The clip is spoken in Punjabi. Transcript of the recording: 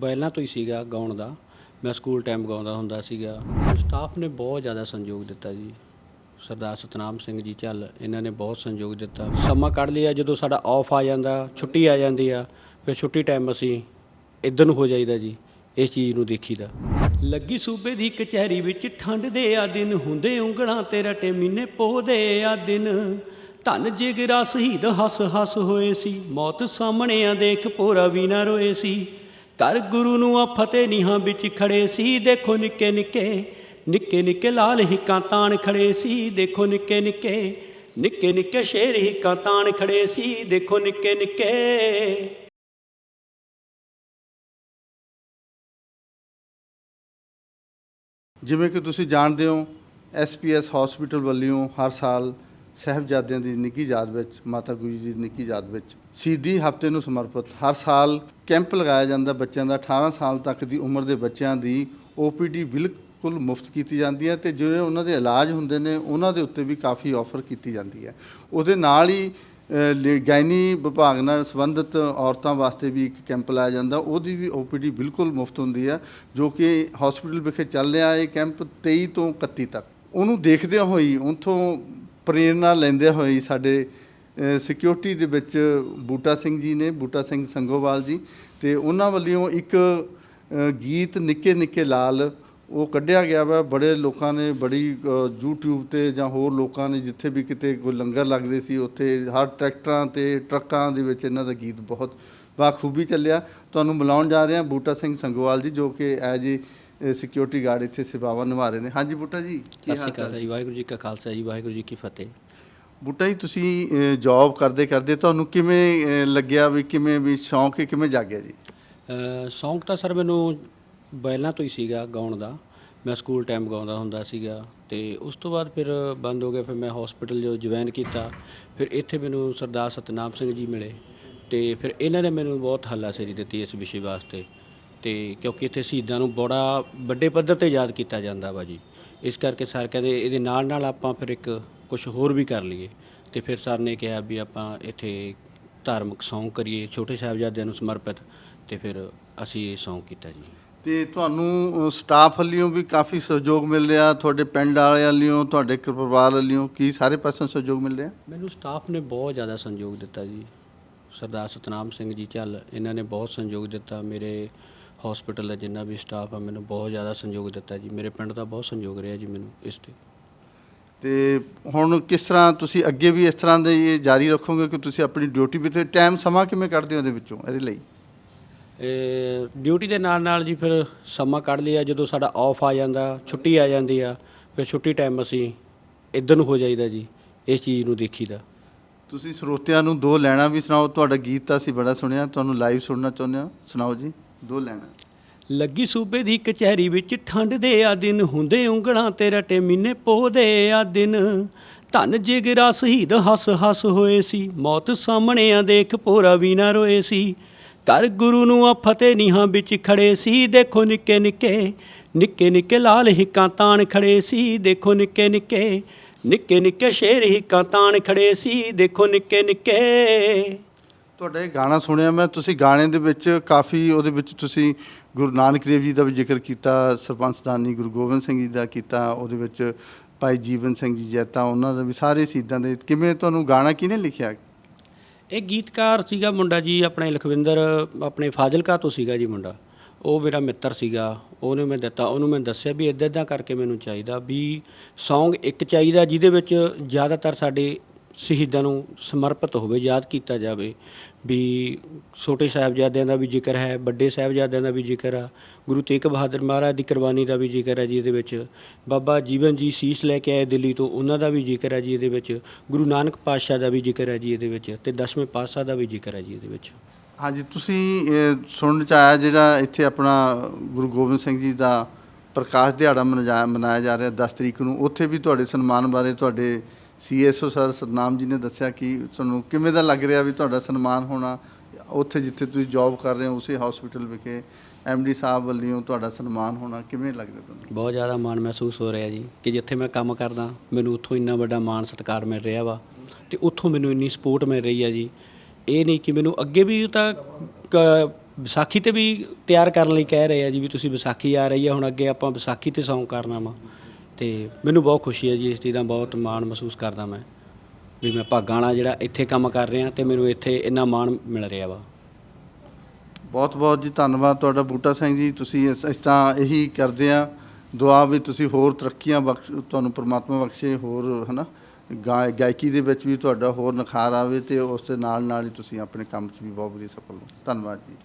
ਪਹਿਲਾਂ ਤੋਂ ਹੀ ਸੀਗਾ ਗਾਉਣ ਦਾ। ਮੈਂ ਸਕੂਲ ਟਾਈਮ ਗਾਉਂਦਾ ਹੁੰਦਾ ਸੀਗਾ। ਸਟਾਫ ਨੇ ਬਹੁਤ ਜ਼ਿਆਦਾ ਸੰਯੋਗ ਦਿੱਤਾ ਜੀ। ਸਰਦਾਰ ਸਤਨਾਮ ਸਿੰਘ ਜੀ, ਚੱਲ ਇਹਨਾਂ ਨੇ ਬਹੁਤ ਸੰਯੋਗ ਦਿੱਤਾ। ਸਮਾਂ ਕੱਢ ਲਿਆ, ਜਦੋਂ ਸਾਡਾ ਆਫ ਆ ਜਾਂਦਾ, ਛੁੱਟੀ ਆ ਜਾਂਦੀ ਆ, ਫਿਰ ਛੁੱਟੀ ਟਾਈਮ ਅਸੀਂ ਇੱਧਰ ਨੂੰ ਹੋ ਜਾਈਦਾ ਜੀ, ਇਸ ਚੀਜ਼ ਨੂੰ ਦੇਖੀਦਾ। ਲੱਗੀ ਸੂਬੇ ਦੀ ਕਚਹਿਰੀ ਵਿੱਚ ਠੰਡ ਦੇ ਆ ਦਿਨ, ਹੁੰਦੇ ਉਂਗਲਾਂ ਤੇ ਰਟੇ ਮਹੀਨੇ ਪੋਦੇ ਆ ਦਿਨ। ਧੰਨ ਜਿਗਰਾ ਸ਼ਹੀਦ ਹੱਸ ਹੱਸ ਹੋਏ ਸੀ, ਮੌਤ ਸਾਹਮਣੇ ਆ ਦੇਖ ਪੋਰਾ ਵੀ ਨਾ ਰੋਏ ਸੀ। ਕਰ ਗੁਰੂ ਨੂੰ ਆ ਫਤਿਹ ਨੀਹਾਂ ਵਿੱਚ ਖੜੇ ਸੀ। ਦੇਖੋ ਨਿੱਕੇ ਨਿੱਕੇ ਨਿੱਕੇ ਨਿੱਕੇ ਲਾਲ ਹਿੱਕਾਂ ਤਾਣ ਖੜੇ ਸੀ। ਦੇਖੋ ਨਿੱਕੇ ਨਿੱਕੇ ਨਿੱਕੇ ਨਿੱਕੇ ਸ਼ੇਰ ਹਿੱਕਾਂ ਤਾਣ ਖੜੇ ਸੀ। ਦੇਖੋ ਨਿੱਕੇ ਨਿੱਕੇ। ਜਿਵੇਂ ਕਿ ਤੁਸੀਂ ਜਾਣਦੇ ਹੋ ਐਸਪੀਐਸ ਹਸਪੀਟਲ ਵੱਲੋਂ ਹਰ ਸਾਲ ਸਾਹਿਬਜ਼ਾਦਿਆਂ ਦੀ ਨਿੱਕੀ ਯਾਦ ਵਿੱਚ ਮਾਤਾ ਗੁਜਰੀ ਜੀ ਦੀ ਨਿੱਕੀ ਯਾਦ ਵਿੱਚ ਸ਼ਹੀਦੀ ਹਫ਼ਤੇ ਨੂੰ ਸਮਰਪਿਤ ਹਰ ਸਾਲ ਕੈਂਪ ਲਗਾਇਆ ਜਾਂਦਾ। ਬੱਚਿਆਂ ਦਾ 18 ਸਾਲ ਤੱਕ ਦੀ ਉਮਰ ਦੇ ਬੱਚਿਆਂ ਦੀ ਓਪੀਡੀ ਬਿਲਕੁਲ ਮੁਫਤ ਕੀਤੀ ਜਾਂਦੀ ਹੈ ਤੇ ਜਿਹੜੇ ਉਹਨਾਂ ਦੇ ਇਲਾਜ ਹੁੰਦੇ ਨੇ ਉਹਨਾਂ ਦੇ ਉੱਤੇ ਵੀ ਕਾਫੀ ਆਫਰ ਕੀਤੀ ਜਾਂਦੀ ਹੈ। ਉਹਦੇ ਨਾਲ ਹੀ ਅ, ਗਾਇਨੀ ਵਿਭਾਗ ਨਾਲ ਸੰਬੰਧਿਤ ਔਰਤਾਂ ਵਾਸਤੇ ਵੀ ਇੱਕ ਕੈਂਪ ਲਾਇਆ ਜਾਂਦਾ। ਉਹਦੀ ਵੀ ਓਪੀਡੀ ਬਿਲਕੁਲ ਮੁਫਤ ਹੁੰਦੀ ਹੈ ਜੋ ਕਿ ਹਸਪੀਟਲ ਵਿਖੇ ਚੱਲ ਰਿਹਾ ਹੈ ਕੈਂਪ 23 ਤੋਂ 31 ਤੱਕ। ਉਹਨੂੰ ਦੇਖਦਿਆਂ ਹੋਈ ਉਥੋਂ ਪ੍ਰੇਰਣਾ ਲੈਂਦੇ ਹੋਏ ਸਾਡੇ ਸਿਕਿਉਰਿਟੀ ਦੇ ਵਿੱਚ ਬੂਟਾ ਸਿੰਘ ਜੀ ਨੇ ਬੂਟਾ ਸਿੰਘ ਸੰਗੋਵਾਲ ਜੀ ਤੇ ਉਹਨਾਂ ਵੱਲੋਂ ਇੱਕ ਗੀਤ ਨਿੱਕੇ ਨਿੱਕੇ ਲਾਲ ਉਹ ਕੱਢਿਆ ਗਿਆ ਵਾ। ਬੜੇ ਲੋਕਾਂ ਨੇ ਬੜੀ ਅ, YouTube ਤੇ ਜਾਂ ਹੋਰ ਲੋਕਾਂ ਨੇ ਜਿੱਥੇ ਵੀ ਕਿਤੇ ਕੋਈ ਲੰਗਰ ਲੱਗਦੇ ਸੀ ਉੱਥੇ ਹਰ ਟਰੈਕਟਰਾਂ ਤੇ ਟਰੱਕਾਂ ਦੇ ਵਿੱਚ ਇਹਨਾਂ ਦਾ ਗੀਤ ਬਹੁਤ ਬਾਖੂਬੀ ਚੱਲਿਆ। ਤੁਹਾਨੂੰ ਮਿਲਾਉਣ ਜਾ ਰਹੇ ਹਾਂ ਬੂਟਾ ਸਿੰਘ ਸੰਗੋਵਾਲ ਜੀ ਜੋ ਕਿ ਐਜ ਏ ਸਿਕਿਉਰਿਟੀ ਗਾਰਡ ਇੱਥੇ ਸੇਵਾਵਾਂ ਨਿਭਾ ਰਹੇ ਨੇ। ਹਾਂਜੀ ਬੂਟਾ ਜੀ ਸਤਿ ਸ਼੍ਰੀ ਅਕਾਲ ਜੀ ਵਾਹਿਗੁਰੂ ਜੀ ਕਾ ਖਾਲਸਾ ਜੀ ਵਾਹਿਗੁਰੂ ਜੀ ਕੀ ਫਤਿਹ। ਬੂਟਾ ਜੀ ਤੁਸੀਂ ਜੌਬ ਕਰਦੇ ਕਰਦੇ ਤੁਹਾਨੂੰ ਕਿਵੇਂ ਲੱਗਿਆ ਵੀ ਕਿਵੇਂ ਵੀ ਸ਼ੌਂਕ ਹੀ ਕਿਵੇਂ ਜਾਗਿਆ ਜੀ? ਅ, ਸ਼ੌਂਕ ਤਾਂ ਸਰ ਮੈਨੂੰ ਪਹਿਲਾਂ ਤੋਂ ਹੀ ਸੀਗਾ ਗਾਉਣ ਦਾ। ਮੈਂ ਸਕੂਲ ਟਾਈਮ ਗਾਉਂਦਾ ਹੁੰਦਾ ਸੀਗਾ ਤੇ ਉਸ ਤੋਂ ਬਾਅਦ ਫਿਰ ਬੰਦ ਹੋ ਗਿਆ ਫਿਰ ਮੈਂ ਹਸਪੀਟਲ ਜੋ ਜੁਆਇਨ ਕੀਤਾ। ਫਿਰ ਇੱਥੇ ਮੈਨੂੰ ਸਰਦਾਰ ਸਤਨਾਮ ਸਿੰਘ ਜੀ ਮਿਲੇ ਤੇ ਫਿਰ ਇਹਨਾਂ ਨੇ ਮੈਨੂੰ ਬਹੁਤ ਹੱਲਾਸ਼ੇਰੀ ਦਿੱਤੀ ਇਸ ਵਿਸ਼ੇ ਵਾਸਤੇ। ਤੇ ਕਿਉਂਕਿ ਇੱਥੇ ਸ਼ਹੀਦਾਂ ਨੂੰ ਬੜਾ ਵੱਡੇ ਪੱਧਰ ਤੇ ਯਾਦ ਕੀਤਾ ਜਾਂਦਾ ਵਾ ਜੀ। ਇਸ ਕਰਕੇ ਸਰ ਕਹਿੰਦੇ ਇਹਦੇ ਨਾਲ ਨਾਲ ਆਪਾਂ ਫਿਰ ਇੱਕ ਕੁਝ ਹੋਰ ਵੀ ਕਰ ਲਈਏ। ਤੇ ਫਿਰ ਸਰ ਨੇ ਕਿਹਾ ਵੀ ਆਪਾਂ ਇੱਥੇ ਧਾਰਮਿਕ ਸੌਂਗ ਕਰੀਏ ਛੋਟੇ ਸਾਹਿਬਜ਼ਾਦਿਆਂ ਨੂੰ ਸਮਰਪਿਤ ਤੇ ਫਿਰ ਅਸੀਂ ਇਹ ਸੌਂਗ ਕੀਤਾ ਜੀ। ਤੇ ਤੁਹਾਨੂੰ ਸਟਾਫ ਵੱਲੋਂ ਵੀ ਕਾਫੀ ਸਹਿਯੋਗ ਮਿਲ ਰਿਹਾ ਤੁਹਾਡੇ ਪਿੰਡ ਵਾਲਿਆਂ ਵੱਲੋਂ ਤੁਹਾਡੇ ਪਰਿਵਾਰ ਵੱਲੋਂ ਕੀ ਸਾਰੇ ਪਾਸੋਂ ਸਹਿਯੋਗ ਮਿਲ ਰਿਹਾ? ਮੈਨੂੰ ਸਟਾਫ ਨੇ ਬਹੁਤ ਜ਼ਿਆਦਾ ਸੰਯੋਗ ਦਿੱਤਾ ਜੀ। ਸਰਦਾਰ ਸਤਨਾਮ ਸਿੰਘ ਜੀ ਚੱਲ ਇਹਨਾਂ ਨੇ ਬਹੁਤ ਸੰਯੋਗ ਦਿੱਤਾ। ਮੇਰੇ ਹਸਪੀਟਲ ਦਾ ਜਿੰਨਾ ਵੀ ਸਟਾਫ ਆ ਮੈਨੂੰ ਬਹੁਤ ਜ਼ਿਆਦਾ ਸੰਯੋਗ ਦਿੱਤਾ ਜੀ। ਮੇਰੇ ਪਿੰਡ ਦਾ ਬਹੁਤ ਸੰਯੋਗ ਰਿਹਾ ਜੀ ਮੈਨੂੰ ਇਸ ਤੇ। ਤੇ ਹੁਣ ਕਿਸ ਤਰ੍ਹਾਂ ਤੁਸੀਂ ਅੱਗੇ ਵੀ ਇਸ ਤਰ੍ਹਾਂ ਦੇ ਇਹ ਜਾਰੀ ਰੱਖੋਗੇ ਕਿ ਤੁਸੀਂ ਆਪਣੀ ਡਿਊਟੀ ਵੀ ਤੇ ਟਾਈਮ ਸਮਾਂ ਕਿਵੇਂ ਕੱਢਦੇ ਹੋ ਉਹਦੇ ਵਿੱਚੋਂ ਇਹਦੇ ਲਈ? ਇਹ ਡਿਊਟੀ ਦੇ ਨਾਲ ਨਾਲ ਜੀ ਫਿਰ ਸਮਾਂ ਕੱਢ ਲਿਆ ਜਦੋਂ ਸਾਡਾ ਆਫ ਆ ਜਾਂਦਾ ਛੁੱਟੀ ਆ ਜਾਂਦੀ ਆ ਫਿਰ ਛੁੱਟੀ ਟਾਈਮ ਅਸੀਂ ਇੱਧਰ ਨੂੰ ਹੋ ਜਾਈਦਾ ਜੀ ਇਸ ਚੀਜ਼ ਨੂੰ ਦੇਖੀਦਾ। ਤੁਸੀਂ ਸਰੋਤਿਆਂ ਨੂੰ ਦੋ ਲੈਣਾ ਵੀ ਸੁਣਾਓ ਤੁਹਾਡਾ ਗੀਤ ਤਾਂ ਅਸੀਂ ਬੜਾ ਸੁਣਿਆ ਤੁਹਾਨੂੰ ਲਾਈਵ ਸੁਣਨਾ ਚਾਹੁੰਦੇ ਹੋ ਸੁਣਾਓ ਜੀ। ਦੋ ਲੈਣਾ। ਲੱਗੀ ਸੂਬੇ ਦੀ ਕਚਹਿਰੀ ਵਿੱਚ, ਠੰਡ ਦੇ ਆ ਦਿਨ ਹੁੰਦੇ ਉਂਗਲਾਂ ਤੇ ਰਟੇ ਮਹੀਨੇ ਪੋਦੇ ਆ ਦਿਨ। ਧੰਨ ਜਿਗਰਾ ਸ਼ਹੀਦ ਹੱਸ ਹੱਸ ਹੋਏ ਸੀ, ਮੌਤ ਸਾਹਮਣੇ ਆ ਦੇਖ ਪੋਰਾ ਵੀ ਨਾ ਰੋਏ ਸੀ। ਕਰ ਗੁਰੂ ਨੂੰ ਆ ਫਤਿਹ ਨੀਹਾਂ ਵਿੱਚ ਖੜੇ ਸੀ, ਦੇਖੋ ਨਿੱਕੇ ਨਿੱਕੇ ਨਿੱਕੇ ਨਿੱਕੇ ਲਾਲ ਹਿੱਕਾਂ ਤਾਣ ਖੜੇ ਸੀ, ਦੇਖੋ ਨਿੱਕੇ ਨਿੱਕੇ ਨਿੱਕੇ ਨਿੱਕੇ ਸ਼ੇਰ ਹਿੱਕਾਂ ਤਾਣ ਖੜੇ ਸੀ, ਦੇਖੋ ਨਿੱਕੇ ਨਿੱਕੇ। ਤੁਹਾਡਾ ਇਹ ਗਾਣਾ ਸੁਣਿਆ ਮੈਂ, ਤੁਸੀਂ ਗਾਣੇ ਦੇ ਵਿੱਚ ਕਾਫੀ ਉਹਦੇ ਵਿੱਚ ਤੁਸੀਂ ਗੁਰੂ ਨਾਨਕ ਦੇਵ ਜੀ ਦਾ ਵੀ ਜ਼ਿਕਰ ਕੀਤਾ, ਸਰਪੰਚ ਦਾਨੀ ਗੁਰੂ ਗੋਬਿੰਦ ਸਿੰਘ ਜੀ ਦਾ ਕੀਤਾ, ਉਹਦੇ ਵਿੱਚ ਭਾਈ ਜੀਵਨ ਸਿੰਘ ਜੀ ਜੈਤਾ, ਉਹਨਾਂ ਦਾ ਵੀ ਸਾਰੇ ਸ਼ਹੀਦਾਂ ਦੇ, ਕਿਵੇਂ ਤੁਹਾਨੂੰ ਗਾਣਾ ਕਿਹਨੇ ਲਿਖਿਆ? ਇਹ ਗੀਤਕਾਰ ਸੀਗਾ ਮੁੰਡਾ ਜੀ, ਆਪਣੇ ਲਖਵਿੰਦਰ, ਆਪਣੇ ਫਾਜ਼ਿਲਕਾ ਤੋਂ ਸੀਗਾ ਜੀ ਮੁੰਡਾ। ਉਹ ਮੇਰਾ ਮਿੱਤਰ ਸੀਗਾ, ਉਹਨੇ ਮੈਂ ਦਿੱਤਾ, ਉਹਨੂੰ ਮੈਂ ਦੱਸਿਆ ਵੀ ਇਦਾਂ ਇਦਾਂ ਕਰਕੇ ਮੈਨੂੰ ਚਾਹੀਦਾ ਵੀ Song ਇੱਕ ਚਾਹੀਦਾ ਜਿਹਦੇ ਵਿੱਚ ਜ਼ਿਆਦਾਤਰ ਸਾਡੇ ਸ਼ਹੀਦਾਂ ਨੂੰ ਸਮਰਪਿਤ ਹੋਵੇ, ਯਾਦ ਕੀਤਾ ਜਾਵੇ ਵੀ ਛੋਟੇ ਸਾਹਿਬਜ਼ਾਦਿਆਂ ਦਾ ਵੀ ਜ਼ਿਕਰ ਹੈ, ਵੱਡੇ ਸਾਹਿਬਜ਼ਾਦਿਆਂ ਦਾ ਵੀ ਜ਼ਿਕਰ ਆ, ਗੁਰੂ ਤੇਗ ਬਹਾਦਰ ਮਹਾਰਾਜ ਦੀ ਕੁਰਬਾਨੀ ਦਾ ਵੀ ਜ਼ਿਕਰ ਹੈ ਜੀ ਇਹਦੇ ਵਿੱਚ, ਬਾਬਾ ਜੀਵਨ ਜੀ ਸੀਸ ਲੈ ਕੇ ਆਏ ਦਿੱਲੀ ਤੋਂ, ਉਹਨਾਂ ਦਾ ਵੀ ਜ਼ਿਕਰ ਹੈ ਜੀ ਇਹਦੇ ਵਿੱਚ, ਗੁਰੂ ਨਾਨਕ ਪਾਤਸ਼ਾਹ ਦਾ ਵੀ ਜ਼ਿਕਰ ਹੈ ਜੀ ਇਹਦੇ ਵਿੱਚ ਤੇ ਦਸਵੇਂ ਪਾਤਸ਼ਾਹ ਦਾ ਵੀ ਜ਼ਿਕਰ ਹੈ ਜੀ ਇਹਦੇ ਵਿੱਚ। ਹਾਂਜੀ, ਤੁਸੀਂ ਸੁਣਨ ਚ ਆਇਆ ਜਿਹੜਾ ਇੱਥੇ ਆਪਣਾ ਗੁਰੂ ਗੋਬਿੰਦ ਸਿੰਘ ਜੀ ਦਾ ਪ੍ਰਕਾਸ਼ ਦਿਹਾੜਾ ਮਨਾਇਆ ਮਨਾਇਆ ਜਾ ਰਿਹਾ 10 ਤਰੀਕ ਨੂੰ, ਉੱਥੇ ਵੀ ਤੁਹਾਡੇ ਸਨਮਾਨ ਬਾਰੇ ਤੁਹਾਡੇ ਸੀਐਸਓ ਸਰ ਸਤਨਾਮ ਜੀ ਨੇ ਦੱਸਿਆ ਕਿ ਤੁਹਾਨੂੰ ਕਿਵੇਂ ਦਾ ਲੱਗ ਰਿਹਾ ਵੀ ਤੁਹਾਡਾ ਸਨਮਾਨ ਹੋਣਾ, ਉੱਥੇ ਜਿੱਥੇ ਤੁਸੀਂ ਜੌਬ ਕਰ ਰਹੇ ਹੋ, ਉਸੇ ਹਸਪੀਟਲ ਵਿਖੇ ਐਮਡੀ ਸਾਹਿਬ ਵੱਲੋਂ ਤੁਹਾਡਾ ਸਨਮਾਨ ਹੋਣਾ ਕਿਵੇਂ ਲੱਗ ਰਿਹਾ ਤੁਹਾਨੂੰ? ਬਹੁਤ ਜ਼ਿਆਦਾ ਮਾਣ ਮਹਿਸੂਸ ਹੋ ਰਿਹਾ ਜੀ ਕਿ ਜਿੱਥੇ ਮੈਂ ਕੰਮ ਕਰਦਾ, ਮੈਨੂੰ ਉੱਥੋਂ ਇੰਨਾ ਵੱਡਾ ਮਾਣ ਸਤਿਕਾਰ ਮਿਲ ਰਿਹਾ ਵਾ ਤੇ ਉੱਥੋਂ ਮੈਨੂੰ ਇੰਨੀ ਸਪੋਰਟ ਮਿਲ ਰਹੀ ਹੈ ਜੀ। ਇਹ ਨਹੀਂ ਕਿ ਮੈਨੂੰ ਅੱਗੇ ਵੀ ਤਾਂ ਕ- ਵਿਸਾਖੀ ਤੇ ਵੀ ਤਿਆਰ ਕਰਨ ਲਈ ਕਹਿ ਰਹੇ ਆ ਜੀ ਵੀ ਤੁਸੀਂ ਵਿਸਾਖੀ ਆ ਰਹੀ ਹੈ ਹੁਣ ਅੱਗੇ ਆਪਾਂ ਵਿਸਾਖੀ ਤੇ ਸੌਂ ਕਰਨਾ ਵਾ। ਤੇ ਮੈਨੂੰ ਬਹੁਤ ਖੁਸ਼ੀ ਹੈ ਜੀ ਇਸ ਚੀਜ਼ ਦਾ ਬਹੁਤ ਮਾਣ ਮਹਿਸੂਸ ਕਰਦਾ ਮੈਂ, ਵੀ ਮੈਂ ਭਾਗਾਂ ਵਾਲਾ ਜਿਹੜਾ ਇੱਥੇ ਕੰਮ ਕਰ ਰਿਹਾ ਤੇ ਮੈਨੂੰ ਇੱਥੇ ਇੰਨਾ ਮਾਣ ਮਿਲ ਰਿਹਾ ਵਾ। ਬਹੁਤ ਬਹੁਤ ਜੀ ਧੰਨਵਾਦ ਤੁਹਾਡਾ ਬੂਟਾ ਸਿੰਘ ਜੀ, ਤੁਸੀਂ ਇਸ ਇਸ ਤਾਂ ਇਹੀ ਕਰਦੇ ਆ। ਦੁਆ ਵੀ ਤੁਸੀਂ ਹੋਰ ਤਰੱਕੀਆਂ ਬਖਸ਼, ਤੁਹਾਨੂੰ ਪ੍ਰਮਾਤਮਾ ਬਖਸ਼ੇ ਹੋਰ, ਹਨਾ ਗਾ- ਗਾਇਕੀ ਦੇ ਵਿੱਚ ਵੀ ਤੁਹਾਡਾ ਹੋਰ ਨਿਖਾਰ ਆਵੇ ਤੇ ਉਸ ਦੇ ਨਾਲ ਨਾਲ ਹੀ ਤੁਸੀਂ ਆਪਣੇ ਕੰਮ 'ਚ ਵੀ ਬਹੁਤ ਵਧੀਆ ਸਫਲ ਹੋ। ਧੰਨਵਾਦ ਜੀ।